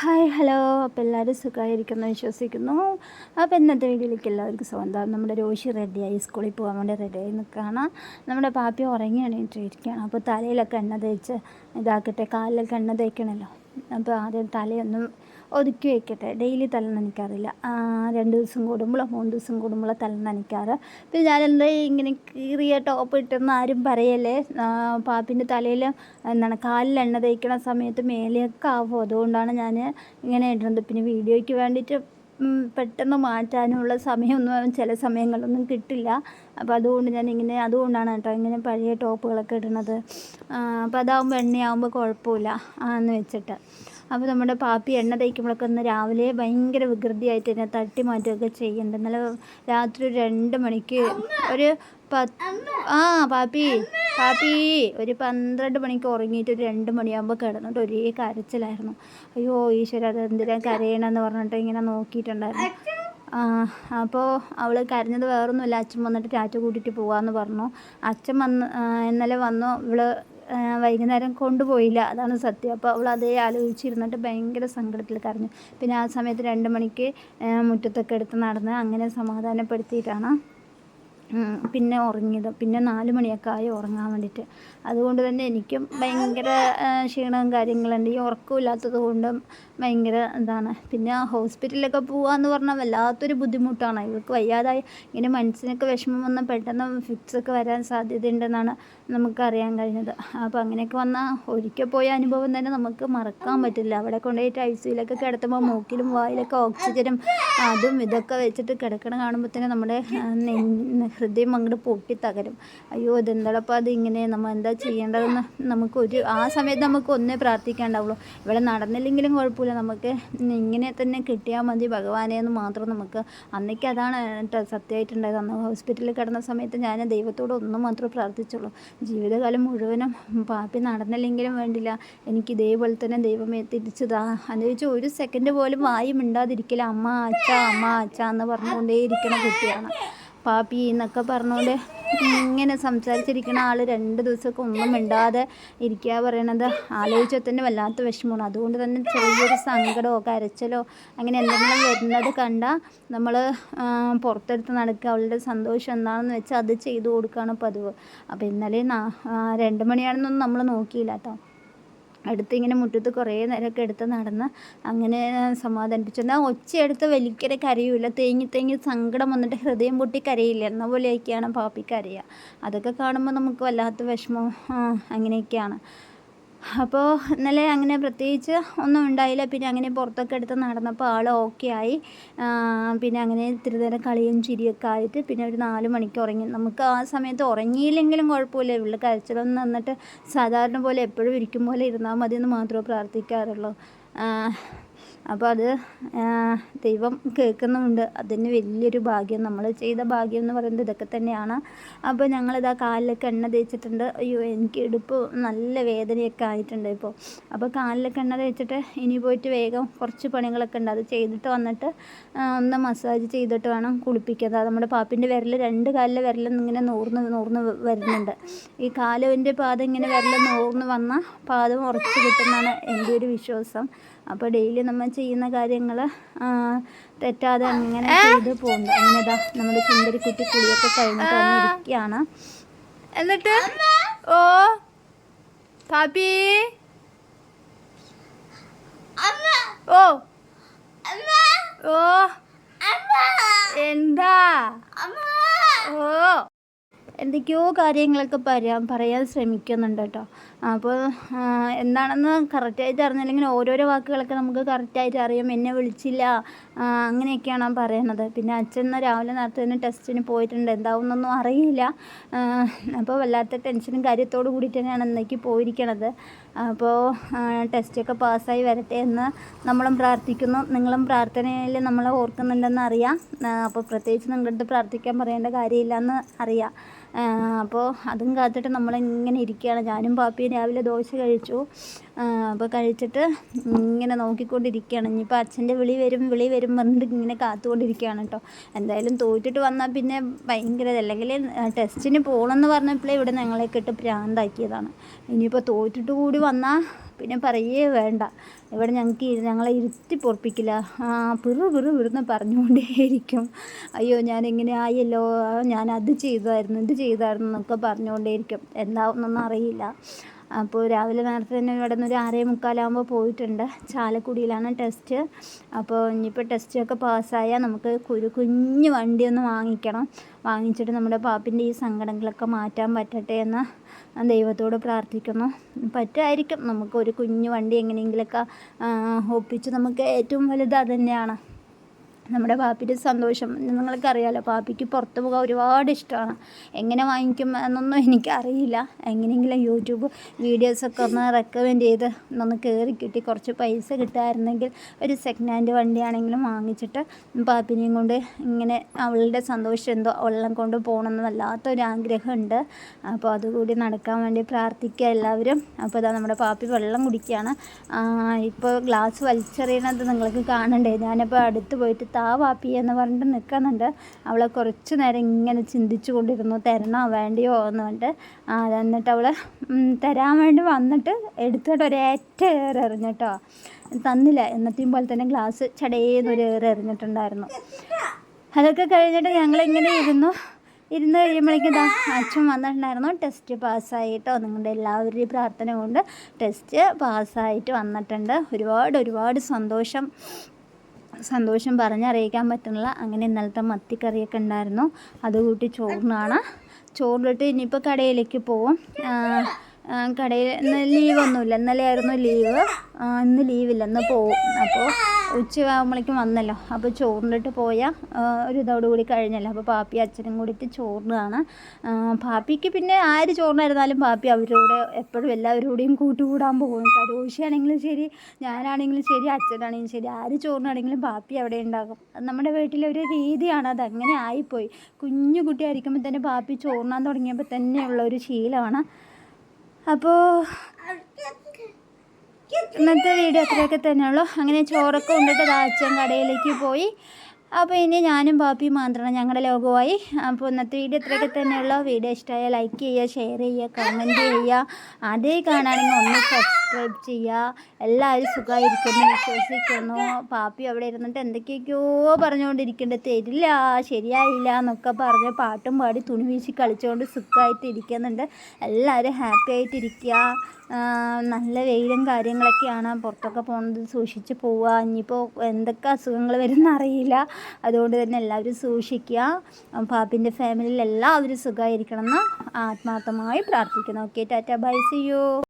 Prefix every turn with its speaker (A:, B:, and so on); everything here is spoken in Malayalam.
A: Hi hello. അപ്പോൾ എല്ലാവരും സുഖമായിരിക്കുന്നു വിശ്വസിക്കുന്നു. അപ്പോൾ ഇന്നത്തെ വീഡിയോയിലേക്ക് എല്ലാവർക്കും സ്വന്തം നമ്മുടെ രോഷി റെഡിയായി. സ്കൂളിൽ പോകാൻ വേണ്ടി റെഡിയായി നിൽക്കുകയാണ്. നമ്മുടെ പാപ്പി ഉറങ്ങി എണീറ്റിരിക്കുകയാണ്. അപ്പോൾ തലയിലൊക്കെ എണ്ണ തേച്ച് ഇതാക്കട്ടെ കാലിലൊക്കെ എണ്ണ തേക്കണമല്ലോ. അപ്പോൾ ആദ്യം തലയൊന്നും ഒതുക്കി വയ്ക്കട്ടെ ഡെയിലി തല നനയ്ക്കാറില്ല. രണ്ട് ദിവസം കൂടുമ്പോഴോ മൂന്ന് ദിവസം കൂടുമ്പോഴോ തല നനയ്ക്കാറ്. പിന്നെ ഞാനെന്താ ഇങ്ങനെ കീറിയ ടോപ്പ് ഇട്ടെന്ന് ആരും പറയല്ലേ? പാപ്പിന്റെ തലയിൽ എന്താണ് കാലിൽ എണ്ണ തേക്കണ സമയത്ത് മേലെയൊക്കെ ആവും. അതുകൊണ്ടാണ് ഞാൻ ഇങ്ങനെ ഇടുന്നത് പിന്നെ വീഡിയോയ്ക്ക് വേണ്ടിയിട്ട് പെട്ടെന്ന് മാറ്റാനുള്ള സമയമൊന്നും ചില സമയങ്ങളൊന്നും കിട്ടില്ല. അപ്പോൾ അതുകൊണ്ട് ഞാൻ ഇങ്ങനെ അതുകൊണ്ടാണ് കേട്ടോ ഇങ്ങനെ പഴയ ടോപ്പുകളൊക്കെ ഇടുന്നത്. അപ്പോൾ അതാകുമ്പോൾ എണ്ണയാകുമ്പോൾ കുഴപ്പമില്ല. എന്ന് വെച്ചിട്ട്. അപ്പോൾ നമ്മുടെ പാപ്പി എണ്ണ തേക്കുമ്പോഴൊക്കെ ഒന്ന് രാവിലെ ഭയങ്കര വികൃതിയായിട്ട് തന്നെ തട്ടി മാറ്റുകയൊക്കെ ചെയ്യുന്നുണ്ട്. ഇന്നലെ രാത്രി രണ്ട് മണിക്ക് ഒരു പത്ത് ആ പാപ്പി പാപ്പി ഒരു പന്ത്രണ്ട് മണിക്ക് ഉറങ്ങിയിട്ട് ഒരു രണ്ട് മണിയാകുമ്പോൾ കിടന്നിട്ട് ഒരേ കരച്ചിലായിരുന്നു. അയ്യോ ഈശ്വര അത് എന്തിനാ കരയണമെന്ന് പറഞ്ഞിട്ട് ഇങ്ങനെ നോക്കിയിട്ടുണ്ടായിരുന്നു. അപ്പോൾ അവൾ കരഞ്ഞത് വേറൊന്നുമില്ല. അച്ഛൻ വന്നിട്ട് ടാറ്റ കൂട്ടിയിട്ട് പോകാമെന്ന് പറഞ്ഞു. അച്ഛൻ വന്ന് ഇന്നലെ വന്നു. ഇവൾ വൈകുന്നേരം കൊണ്ടുപോയില്ല. അതാണ് സത്യം. അപ്പോൾ അവൾ അതേ ആലോചിച്ചിരുന്നിട്ട് ഭയങ്കര സങ്കടത്തിൽ കരഞ്ഞു. പിന്നെ ആ സമയത്ത് രണ്ട് മണിക്ക് മുറ്റത്തൊക്കെ എടുത്ത് നടന്ന് അങ്ങനെ സമാധാനപ്പെടുത്തിയിട്ടാണ് പിന്നെ ഉറങ്ങിയത്. പിന്നെ നാല് മണിയൊക്കെ ആയി ഉറങ്ങാൻ വേണ്ടിയിട്ട്. അതുകൊണ്ട് തന്നെ എനിക്കും ഭയങ്കര ക്ഷീണവും കാര്യങ്ങളുണ്ട് ഈ ഉറക്കമില്ലാത്തത് കൊണ്ടും ഭയങ്കര എന്താണ് പിന്നെ ഹോസ്പിറ്റലിലൊക്കെ പോകാമെന്ന് പറഞ്ഞാൽ വല്ലാത്തൊരു ബുദ്ധിമുട്ടാണ്. ഇവർക്ക് വയ്യാതായി ഇങ്ങനെ മനസ്സിനൊക്കെ വിഷമം വന്നാൽ പെട്ടെന്ന് ഫിക്സ് ഒക്കെ വരാൻ സാധ്യതയുണ്ടെന്നാണ് നമുക്കറിയാൻ കഴിഞ്ഞത്. അപ്പോൾ അങ്ങനെയൊക്കെ വന്നാൽ ഒരിക്കൽ പോയ അനുഭവം തന്നെ നമുക്ക് മറക്കാൻ പറ്റില്ല. അവിടെ കൊണ്ടുപോയിട്ട് ഐ സിയിലൊക്കെ കിടത്തുമ്പോൾ മൂക്കിലും വായിലൊക്കെ ഓക്സിജനും അതും ഇതൊക്കെ വെച്ചിട്ട് കിടക്കണ കാണുമ്പോൾ തന്നെ നമ്മുടെ ഹൃദയം അങ്ങോട്ട് പൊട്ടി തകരും. അയ്യോ ഇതെന്താടപ്പോൾ അത് ഇങ്ങനെ? നമ്മൾ എന്താ ചെയ്യേണ്ടതെന്ന് നമുക്കൊരു ആ സമയത്ത് നമുക്ക് ഒന്നേ പ്രാർത്ഥിക്കാണ്ടാവുള്ളൂ. ഇവിടെ നടന്നില്ലെങ്കിലും കുഴപ്പമില്ല. നമുക്ക് ഇങ്ങനെ തന്നെ കിട്ടിയാൽ മതി ഭഗവാനെ എന്ന് മാത്രം നമുക്ക്. അന്നേക്ക് അതാണ് സത്യമായിട്ടുണ്ടായത്. അന്ന് ഹോസ്പിറ്റലിൽ കിടന്ന സമയത്ത് ഞാൻ ദൈവത്തോട് ഒന്നും മാത്രമേ പ്രാർത്ഥിച്ചുള്ളൂ. ജീവിതകാലം മുഴുവനും പാപ്പി നടന്നില്ലെങ്കിലും വേണ്ടില്ല. എനിക്ക് ഇതേപോലെ തന്നെ ദൈവമേ തിരിച്ചതാ. എന്ന് ചോദിച്ചാൽ ഒരു സെക്കൻഡ് പോലും വായും മിണ്ടാതിരിക്കില്ല അമ്മ അച്ഛ അമ്മ അച്ഛ എന്ന് പറഞ്ഞുകൊണ്ടേയിരിക്കണ കുട്ടിയാണ്. പാപ്പി എന്നൊക്കെ പറഞ്ഞുകൊണ്ട് ഇങ്ങനെ സംസാരിച്ചിരിക്കുന്ന ആൾ രണ്ട് ദിവസമൊക്കെ ഒന്നും മിണ്ടാതെ ഇരിക്കുക പറയണത് ആലോചിച്ചാൽ തന്നെ വല്ലാത്ത വിഷമമാണ്. അതുകൊണ്ട് തന്നെ ചെറിയൊരു സങ്കടമോ കരച്ചലോ അങ്ങനെ എന്തെങ്കിലും വരുന്നത് കണ്ടാൽ നമ്മൾ പുറത്തെടുത്ത് നടക്കുക. അവളുടെ സന്തോഷം എന്താണെന്ന് വെച്ചാൽ അത് ചെയ്തു കൊടുക്കുകയാണ് പതിവ്. അപ്പോൾ ഇന്നലെ രണ്ട് മണിയാണെന്നൊന്നും നമ്മൾ നോക്കിയില്ല കേട്ടോ. അടുത്ത് ഇങ്ങനെ മുറ്റത്ത് കുറേ നേരമൊക്കെ എടുത്ത് നടന്ന് അങ്ങനെ സമാധാനിപ്പിച്ചു. എന്നാൽ ഒച്ചയെടുത്ത് വലിക്കരെ കരയൂല. തേങ്ങി തേങ്ങി സങ്കടം വന്നിട്ട് ഹൃദയം പൊട്ടി കരയില്ല. എന്ന പോലെയൊക്കെയാണ് പാപ്പി കരയുക അതൊക്കെ കാണുമ്പോൾ നമുക്ക് വല്ലാത്ത വിഷമം. അങ്ങനെയൊക്കെയാണ്. അപ്പോൾ ഇന്നലെ അങ്ങനെ പ്രത്യേകിച്ച് ഒന്നും ഉണ്ടായില്ല. പിന്നെ അങ്ങനെ പുറത്തൊക്കെ എടുത്ത് നടന്നപ്പോൾ ആൾ ഓക്കെ ആയി. പിന്നെ അങ്ങനെ ഇത്തിരി നേരം കളിയും ചിരിയൊക്കെ ആയിട്ട് പിന്നെ ഒരു നാല് മണിക്ക് ഉറങ്ങി. നമുക്ക് ആ സമയത്ത് ഉറങ്ങിയില്ലെങ്കിലും കുഴപ്പമില്ല. ഇവിടെ കരച്ചിലൊന്നും നിന്നിട്ട് സാധാരണ പോലെ എപ്പോഴും ഇരിക്കും പോലെ ഇരുന്നാൽ മതി എന്ന് മാത്രമേ പ്രാർത്ഥിക്കാറുള്ളൂ. അപ്പോൾ അത് ദൈവം കേൾക്കുന്നുമുണ്ട്. അതിന് വലിയൊരു ഭാഗ്യം. നമ്മൾ ചെയ്ത ഭാഗ്യം എന്ന് പറയുന്നത് ഇതൊക്കെ തന്നെയാണ്. അപ്പോൾ ഞങ്ങളിതാ കാലിലൊക്കെ എണ്ണ തേച്ചിട്ടുണ്ട്. അയ്യോ എനിക്ക് ഇടുപ്പ് നല്ല വേദനയൊക്കെ ആയിട്ടുണ്ട് ഇപ്പോൾ അപ്പോൾ കാലിലൊക്കെ എണ്ണ തേച്ചിട്ട് ഇനി പോയിട്ട് വേഗം കുറച്ച് പണികളൊക്കെ ഉണ്ട്. അത് ചെയ്തിട്ട് വന്നിട്ട് ഒന്ന് മസാജ് ചെയ്തിട്ട് വേണം കുളിപ്പിക്കാൻ. അത് നമ്മുടെ പാപ്പിന്റെ വിരൽ രണ്ട് കാലിലെ വിരലും ഇങ്ങനെ നൂർന്ന് നൂർന്ന് വരുന്നുണ്ട്. ഈ കാലുവിന്റെ പാദം ഇങ്ങനെ വിരൽ നൂർന്ന് വന്നാൽ പാദം ഉറച്ച് കിട്ടുന്നതാണ് എന്റെ ഒരു വിശ്വാസം. അപ്പോൾ ഡെയിലി നമ്മൾ ചെയ്യുന്ന കാര്യങ്ങൾ തെറ്റാതെ അങ്ങനെ ചെയ്ത് പോകുന്നു അങ്ങനെ ഇതാ നമ്മുടെ സുന്ദരിക്കുട്ടി കുളിയൊക്കെ കഴിഞ്ഞിട്ട് വന്നിരിക്കുകയാണ് എന്നിട്ട്? ഓ. പാപ്പി. ഓ. ഓ. എന്താ? ഓ. എന്തൊക്കെയോ കാര്യങ്ങളൊക്കെ പറയാൻ പറയാൻ ശ്രമിക്കുന്നുണ്ട് കേട്ടോ. അപ്പോൾ എന്താണെന്ന് കറക്റ്റായിട്ട് അറിഞ്ഞില്ലെങ്കിൽ ഓരോരോ വാക്കുകളൊക്കെ നമുക്ക് കറക്റ്റായിട്ട് അറിയാം. എന്നെ വിളിച്ചില്ല അങ്ങനെയൊക്കെയാണ് ഞാൻ പറയണത്. പിന്നെ അച്ഛൻ ഇന്ന് രാവിലെ നേരത്തെ തന്നെ ടെസ്റ്റിന് പോയിട്ടുണ്ട്. എന്താവുന്നൊന്നും അറിയില്ല. അപ്പോൾ വല്ലാത്ത ടെൻഷനും കാര്യത്തോടു കൂടിയിട്ട് തന്നെയാണ് ഇന്നേക്ക് പോയിരിക്കണത്. അപ്പോൾ ടെസ്റ്റൊക്കെ പാസ്സായി വരട്ടെ എന്ന് നമ്മളും പ്രാർത്ഥിക്കുന്നു. നിങ്ങളും പ്രാർത്ഥനയിൽ നമ്മളെ ഓർക്കുന്നുണ്ടെന്ന് അറിയാം. അപ്പോൾ പ്രത്യേകിച്ച് നിങ്ങളുടെ പ്രാർത്ഥിക്കാൻ പറയേണ്ട കാര്യമില്ലെന്ന് അറിയാം. ആ, അപ്പോൾ അതും കാത്തിട്ട് നമ്മളിങ്ങനെ ഇരിക്കുകയാണ്. ഞാനും പാപ്പിയും രാവിലെ ദോശ കഴിച്ചു. അപ്പോൾ കഴിച്ചിട്ട് ഇങ്ങനെ നോക്കിക്കൊണ്ടിരിക്കുകയാണ്. ഇനിയിപ്പോൾ അച്ഛന്റെ വിളി വരും വിളി വരും പറഞ്ഞിട്ട് ഇങ്ങനെ കാത്തുകൊണ്ടിരിക്കുകയാണ് കേട്ടോ എന്തായാലും തോറ്റിട്ട് വന്നാൽ പിന്നെ ഭയങ്കര അല്ലെങ്കിൽ ടെസ്റ്റിന് പോകണമെന്ന് പറഞ്ഞപ്പോഴേ ഇവിടെ ഞങ്ങളെ കിട്ട് പ്രാന്താക്കിയതാണ് ഇനിയിപ്പോൾ തോറ്റിട്ട് കൂടി വന്നാൽ പിന്നെ പറയേ വേണ്ട. ഇവിടെ ഞങ്ങൾക്ക് ഞങ്ങളെ ഇരുത്തി പൊറപ്പിക്കില്ല. പിറു പിറു വിറുന്ന് പറഞ്ഞുകൊണ്ടേയിരിക്കും. അയ്യോ ഞാൻ ഇങ്ങനെ ആയല്ലോ? ഞാൻ അത് ചെയ്തായിരുന്നു ഇത് ചെയ്തായിരുന്നു എന്നൊക്കെ പറഞ്ഞുകൊണ്ടേയിരിക്കും. എന്താവുന്നൊന്നും അറിയില്ല. അപ്പോൾ രാവിലെ നേരത്തെ തന്നെ ഇവിടെ നിന്ന് ഒരു ആറേ മുക്കാലാകുമ്പോൾ പോയിട്ടുണ്ട്. ചാലക്കുടിയിലാണ് ടെസ്റ്റ്. അപ്പോൾ ഇനിയിപ്പോൾ ടെസ്റ്റൊക്കെ പാസ്സായാൽ നമുക്ക് ഒരു കുഞ്ഞു വണ്ടി ഒന്ന് വാങ്ങിക്കണം. വാങ്ങിച്ചിട്ട് നമ്മുടെ പാപ്പിന്റെ ഈ സങ്കടങ്ങളൊക്കെ മാറ്റാൻ പറ്റട്ടെ എന്ന് ദൈവത്തോട് പ്രാർത്ഥിക്കുന്നു. പറ്റുമായിരിക്കും. നമുക്ക് ഒരു കുഞ്ഞു വണ്ടി എങ്ങനെയെങ്കിലുമൊക്കെ ഒപ്പിച്ച് നമുക്ക് ഏറ്റവും വലുത് അത് തന്നെയാണ്. നമ്മുടെ പാപ്പിന്റെ സന്തോഷം നിങ്ങൾക്ക് നിങ്ങൾക്കറിയാലോ പാപ്പിക്ക് പുറത്ത് പോകാൻ ഒരുപാട് ഇഷ്ടമാണ്. എങ്ങനെ വാങ്ങിക്കും എന്നൊന്നും എനിക്കറിയില്ല. എങ്ങനെയെങ്കിലും യൂട്യൂബ് വീഡിയോസൊക്കെ ഒന്ന് റെക്കമെൻഡ് ചെയ്ത് ഒന്ന് കയറി കിട്ടി. കുറച്ച് പൈസ കിട്ടുമായിരുന്നെങ്കിൽ ഒരു സെക്കൻഡ് ഹാൻഡ് വണ്ടിയാണെങ്കിലും വാങ്ങിച്ചിട്ട് പാപ്പിനെയും കൊണ്ട് ഇങ്ങനെ അവളുടെ സന്തോഷം എന്തോ അവളെ കൊണ്ട് പോകണമെന്ന് വല്ലാത്തൊരു ആഗ്രഹമുണ്ട്. അപ്പോൾ അതുകൂടി നടക്കാൻ വേണ്ടി പ്രാർത്ഥിക്കുക എല്ലാവരും. അപ്പോൾ ഇതാ നമ്മുടെ പാപ്പി വെള്ളം കുടിക്കുകയാണ്. ഇപ്പോൾ ഗ്ലാസ് വലിച്ചെറിയണത് നിങ്ങൾക്ക് കാണണ്ടേ? ഞാനിപ്പോൾ അടുത്ത് പോയിട്ട് താ വാപ്പി എന്ന് പറഞ്ഞിട്ട് നിൽക്കുന്നുണ്ട്. അവളെ കുറച്ച് നേരം ഇങ്ങനെ ചിന്തിച്ചു കൊണ്ടിരുന്നു തരണോ വേണ്ടിയോ? എന്ന് പറഞ്ഞിട്ട്. എന്നിട്ട് അവൾ തരാൻ വേണ്ടി വന്നിട്ട് എടുത്തിട്ട് ഒരേറ്റ ഏറെ എറിഞ്ഞിട്ടോ തന്നില്ല എന്നത്തെയും പോലെ തന്നെ ഗ്ലാസ് ചടേന്നൊരു ഏറെ എറിഞ്ഞിട്ടുണ്ടായിരുന്നു. അതൊക്കെ കഴിഞ്ഞിട്ട് ഞങ്ങളിങ്ങനെ ഇരുന്നു. ഇരുന്ന് കഴിയുമ്പോഴേക്കും അച്ഛൻ വന്നിട്ടുണ്ടായിരുന്നു. ടെസ്റ്റ് പാസ്സായിട്ടോ നിങ്ങളുടെ എല്ലാവരുടെയും പ്രാർത്ഥന കൊണ്ട് ടെസ്റ്റ് പാസ്സായിട്ട് വന്നിട്ടുണ്ട്. ഒരുപാട് ഒരുപാട് സന്തോഷം. സന്തോഷം പറഞ്ഞറിയിക്കാൻ പറ്റുന്നില്ല. അങ്ങനെ ഇന്നലത്തെ മത്തിക്കറിയൊക്കെ ഉണ്ടായിരുന്നു. അത് കൂട്ടി ചോറിനാണ്. ചോറിലിട്ട് ഇനിയിപ്പോൾ കടയിലേക്ക് പോവും. കടയിൽ ഇന്ന് ലീവൊന്നുമില്ല. ഇന്നലെ ആയിരുന്നു ലീവ് ഇന്ന് ലീവില്ല. ഇന്ന് പോവും. അപ്പോൾ ഉച്ചയാകുമ്പോഴേക്കും വന്നല്ലോ. അപ്പോൾ ചോറിനിട്ട് പോയ ഒരു ഇതോട് കൂടി കഴിഞ്ഞല്ലോ. അപ്പോൾ പാപ്പി അച്ഛനും കൂടിയിട്ട് ചോറിനാണ്. പാപ്പിക്ക് പിന്നെ ആര് ചോറിനായിരുന്നാലും പാപ്പി അവരോട് എപ്പോഴും എല്ലാവരോടെയും കൂട്ടുകൂടാൻ പോകും കേട്ടോ. രോഷിയാണെങ്കിലും ശരി ഞാനാണെങ്കിലും ശരി അച്ഛനാണെങ്കിലും ശരി ആര് ചോറിനാണെങ്കിലും പാപ്പി അവിടെ ഉണ്ടാകും. നമ്മുടെ വീട്ടിലെ ഒരു രീതിയാണ്. അത് അങ്ങനെ ആയിപ്പോയി. കുഞ്ഞു കുട്ടിയായിരിക്കുമ്പോൾ തന്നെ പാപ്പി ചോറിനാൻ തുടങ്ങിയപ്പോൾ തന്നെയുള്ള ഒരു ശീലമാണ്. അപ്പോൾ ഇന്നത്തെ വീഡിയോ അത്രയൊക്കെ തന്നെയുള്ളൂ. അങ്ങനെ ചോറൊക്കെ കൊണ്ടിട്ട് ദാച്ചൻ കടയിലേക്ക് പോയി. അപ്പോൾ ഇനി ഞാനും പാപ്പിയും മാത്രമാണ് ഞങ്ങളുടെ ലോകമായി അപ്പോൾ ഇന്നത്തെ വീഡിയോ ഇത്രയൊക്കെ തന്നെയുള്ളൂ. വീഡിയോ ഇഷ്ടമായ ലൈക്ക് ചെയ്യുക ഷെയർ ചെയ്യുക കമന്റ് ചെയ്യുക. അതേ കാണുകയാണെങ്കിൽ ഒന്ന് സബ്സ്ക്രൈബ് ചെയ്യുക എല്ലാവരും സുഖമായിരിക്കുന്നു. വിശ്വസിക്കുന്നു. പാപ്പി അവിടെ ഇരുന്നിട്ട് എന്തൊക്കെയൊക്കെയോ പറഞ്ഞുകൊണ്ടിരിക്കേണ്ട തരില്ല ശരിയായില്ല എന്നൊക്കെ പറഞ്ഞ് പാട്ടും പാടി തുണി വീശി കളിച്ചുകൊണ്ട് സുഖമായിട്ട് ഇരിക്കുന്നുണ്ട്. എല്ലാവരും ഹാപ്പി ആയിട്ടിരിക്കുക. നല്ല വെയിലും കാര്യങ്ങളൊക്കെയാണ്. പുറത്തൊക്കെ പോകുന്നത് സൂക്ഷിച്ച് പോവുക. ഇനിയിപ്പോൾ എന്തൊക്കെ അസുഖങ്ങൾ വരുന്ന അറിയില്ല. അതുകൊണ്ട് തന്നെ എല്ലാവരും സൂക്ഷിക്കുക. പാപ്പിന്റെ ഫാമിലിയിൽ എല്ലാവരും സുഖമായിരിക്കണം എന്ന് ആത്മാർത്ഥമായി പ്രാർത്ഥിക്കുന്നു. Okay tata bye see you